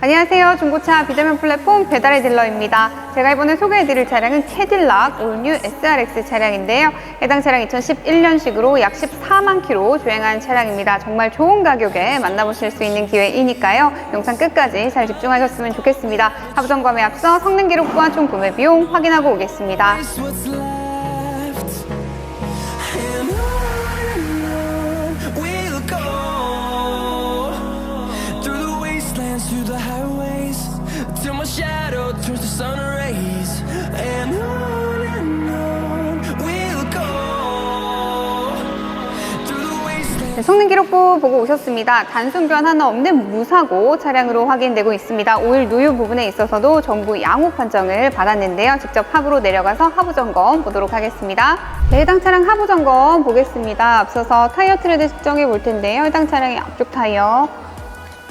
안녕하세요. 중고차 비대면 플랫폼 배달의 딜러입니다. 제가 이번에 소개해드릴 차량은 캐딜락 올뉴 SRX 차량인데요. 해당 차량 2011년식으로 약 14만 킬로 주행한 차량입니다. 정말 좋은 가격에 만나보실 수 있는 기회이니까요. 영상 끝까지 잘 집중하셨으면 좋겠습니다. 하부 점 검에 앞서 성능 기록부와 총 구매 비용 확인하고 오겠습니다. 네, 성능 기록부 보고 오셨습니다. 단순 변 하나 없는 무사고 차량으로 확인되고 있습니다. 오일 누유 부분에 있어서도 정부 양호 판정을 받았는데요. 직접 하부로 내려가서 하부 점검 보도록 하겠습니다. 네, 해당 차량 하부 점검 보겠습니다. 앞서서 타이어 트레드 측정해 볼 텐데요. 해당 차량의 앞쪽 타이어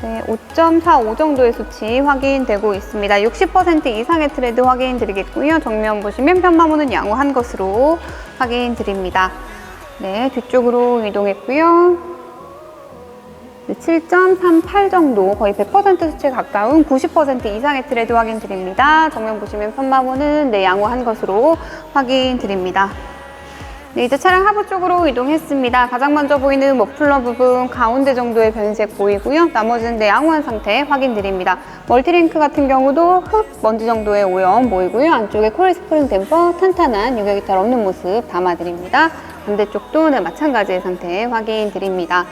네, 5.45 정도의 수치 확인되고 있습니다. 60% 이상의 트레드 확인 드리겠고요. 정면 보시면 편마모는 양호한 것으로 확인 드립니다. 네, 뒤쪽으로 이동했고요. 네, 7.38 정도, 거의 100% 수치에 가까운 90% 이상의 트레드 확인 드립니다. 정면 보시면 편마모는 네, 양호한 것으로 확인 드립니다. 네, 이제 차량 하부 쪽으로 이동했습니다. 가장 먼저 보이는 머플러 부분 가운데 정도의 변색 보이고요. 나머지는 네, 양호한 상태 확인드립니다. 멀티링크 같은 경우도 흙, 먼지 정도의 오염 보이고요. 안쪽에 코일 스프링 댐퍼 탄탄한 유격 이탈 없는 모습 담아드립니다. 반대쪽도 네, 마찬가지의 상태 확인 드립니다.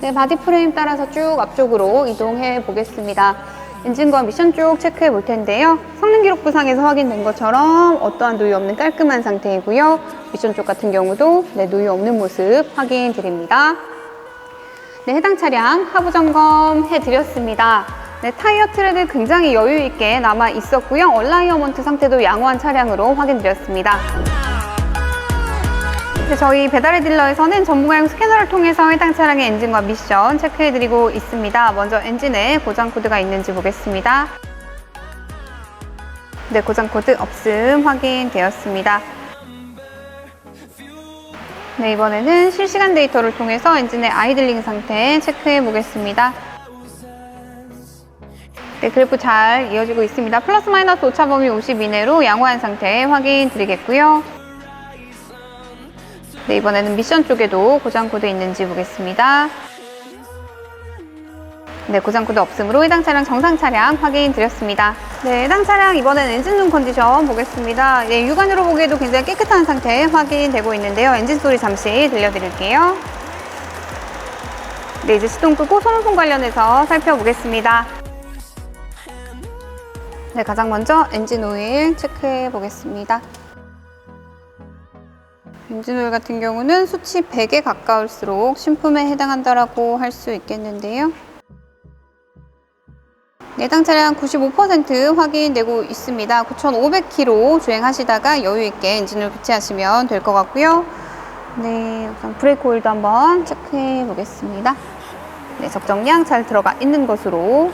네, 바디 프레임 따라서 쭉 앞쪽으로 이동해 보겠습니다. 엔진과 미션 쪽 체크해 볼 텐데요. 성능 기록 부상에서 확인된 것처럼 어떠한 누유 없는 깔끔한 상태이고요. 미션 쪽 같은 경우도 네, 누유 없는 모습 확인 드립니다. 네, 해당 차량 하부 점검 해 드렸습니다. 네, 타이어 트레드 굉장히 여유 있게 남아 있었고요. 얼라이어먼트 상태도 양호한 차량으로 확인 드렸습니다. 네, 저희 배달의 딜러에서는 전문가용 스캐너를 통해서 해당 차량의 엔진과 미션 체크해드리고 있습니다. 먼저 엔진에 고장 코드가 있는지 보겠습니다. 네, 고장 코드 없음 확인되었습니다. 네, 이번에는 실시간 데이터를 통해서 엔진의 아이들링 상태 체크해 보겠습니다. 네, 그래프 잘 이어지고 있습니다. 플러스 마이너스 오차 범위 50 이내로 양호한 상태 확인 드리겠고요. 네, 이번에는 미션 쪽에도 고장 코드 있는지 보겠습니다. 네, 고장 코드 없으므로 해당 차량 정상 차량 확인 드렸습니다. 네, 해당 차량 이번엔 엔진룸 컨디션 보겠습니다. 네, 육안으로 보기에도 굉장히 깨끗한 상태 확인되고 있는데요. 엔진 소리 잠시 들려드릴게요. 네, 이제 시동 끄고 소모품 관련해서 살펴보겠습니다. 네, 가장 먼저 엔진 오일 체크해 보겠습니다. 오일 같은 경우는 수치 100에 가까울수록 신품에 해당한다라고 할 수 있겠는데요. 내당 차량 95% 확인되고 있습니다. 9,500km 주행하시다가 여유 있게 엔진을 교체하시면 될 것 같고요. 네, 우선 브레이크 오일도 한번 체크해 보겠습니다. 네, 적정량 잘 들어가 있는 것으로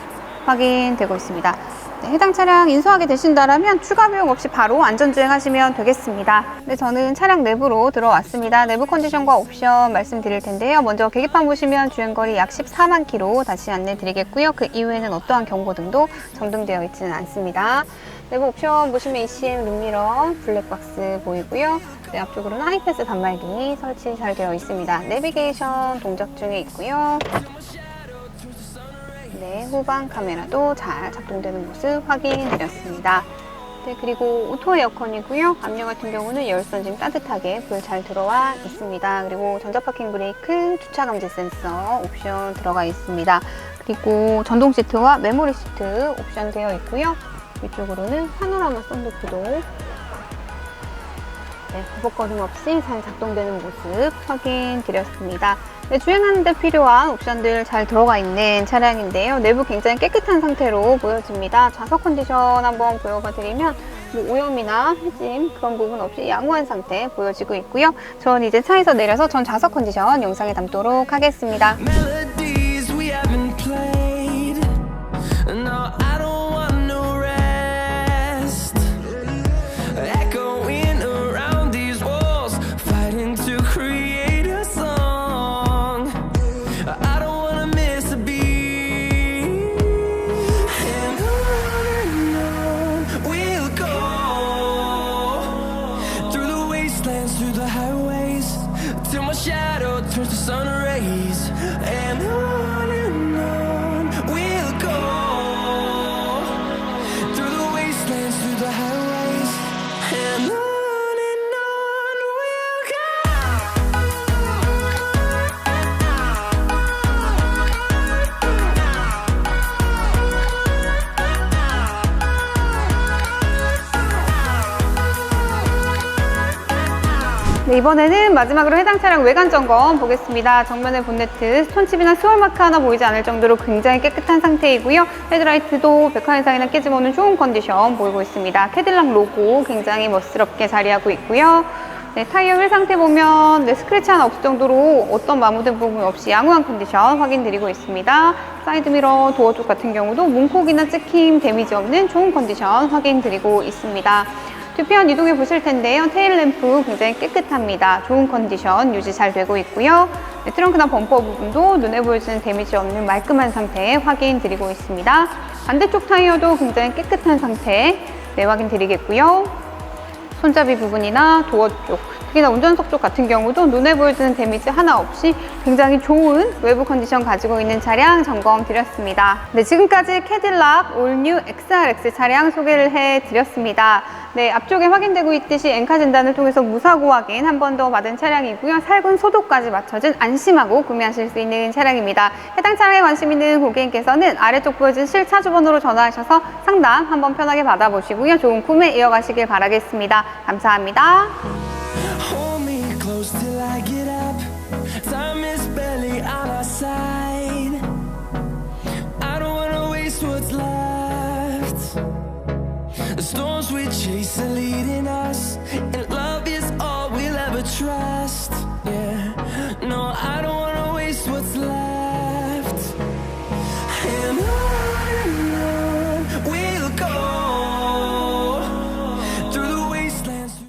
확인되고 있습니다. 네, 해당 차량 인수하게 되신다면 추가 비용 없이 바로 안전주행 하시면 되겠습니다. 네, 저는 차량 내부로 들어왔습니다. 내부 컨디션과 옵션 말씀드릴 텐데요. 먼저 계기판 보시면 주행거리 약 14만 킬로 다시 안내 드리겠고요. 그 이후에는 어떠한 경고등도 점등되어 있지는 않습니다. 내부 옵션 보시면 ECM 룸미러 블랙박스 보이고요. 네, 앞쪽으로는 하이패스 단말기 설치 잘 되어 있습니다. 내비게이션 동작 중에 있고요. 네, 후방 카메라도 잘 작동되는 모습 확인드렸습니다. 네, 그리고 오토 에어컨이고요. 앞면 같은 경우는 열선 지금 따뜻하게 불 잘 들어와 있습니다. 그리고 전자파킹 브레이크, 주차 감지 센서 옵션 들어가 있습니다. 그리고 전동 시트와 메모리 시트 옵션 되어 있고요. 위쪽으로는 파노라마 썬루프도 네, 버벅거림 없이 잘 작동되는 모습 확인 드렸습니다. 네, 주행하는 데 필요한 옵션들 잘 들어가 있는 차량인데요. 내부 굉장히 깨끗한 상태로 보여집니다. 좌석 컨디션 한번 보여봐 드리면 뭐 오염이나 해짐 그런 부분 없이 양호한 상태 보여지고 있고요. 전 이제 차에서 내려서 전 좌석 컨디션 영상에 담도록 하겠습니다. 네, 이번에는 마지막으로 해당 차량 외관 점검 보겠습니다. 정면의 본네트 스톤칩이나 스월 마크 하나 보이지 않을 정도로 굉장히 깨끗한 상태이고요. 헤드라이트도 백화 현상이나 깨짐 없는 좋은 컨디션 보이고 있습니다. 캐딜락 로고 굉장히 멋스럽게 자리하고 있고요. 네, 타이어 휠 상태 보면 네, 스크래치 하나 없을 정도로 어떤 마모된 부분 없이 양호한 컨디션 확인드리고 있습니다. 사이드미러 도어 쪽 같은 경우도 문콕이나 찍힘 데미지 없는 좋은 컨디션 확인드리고 있습니다. 뒤편 이동해 보실 텐데요. 테일 램프 굉장히 깨끗합니다. 좋은 컨디션 유지 잘 되고 있고요. 네, 트렁크나 범퍼 부분도 눈에 보여지는 데미지 없는 말끔한 상태 확인 드리고 있습니다. 반대쪽 타이어도 굉장히 깨끗한 상태 네, 확인 드리겠고요. 손잡이 부분이나 도어 쪽, 특히나 운전석 쪽 같은 경우도 눈에 보여지는 데미지 하나 없이 굉장히 좋은 외부 컨디션 가지고 있는 차량 점검 드렸습니다. 네, 지금까지 캐딜락 올뉴 XRX 차량 소개를 해 드렸습니다. 네, 앞쪽에 확인되고 있듯이 엔카 진단을 통해서 무사고 확인 한 번 더 받은 차량이고요. 살균 소독까지 맞춰진 안심하고 구매하실 수 있는 차량입니다. 해당 차량에 관심 있는 고객님께서는 아래쪽 보여진 실차주 번호로 전화하셔서 상담 한번 편하게 받아보시고요. 좋은 구매 이어가시길 바라겠습니다. 감사합니다.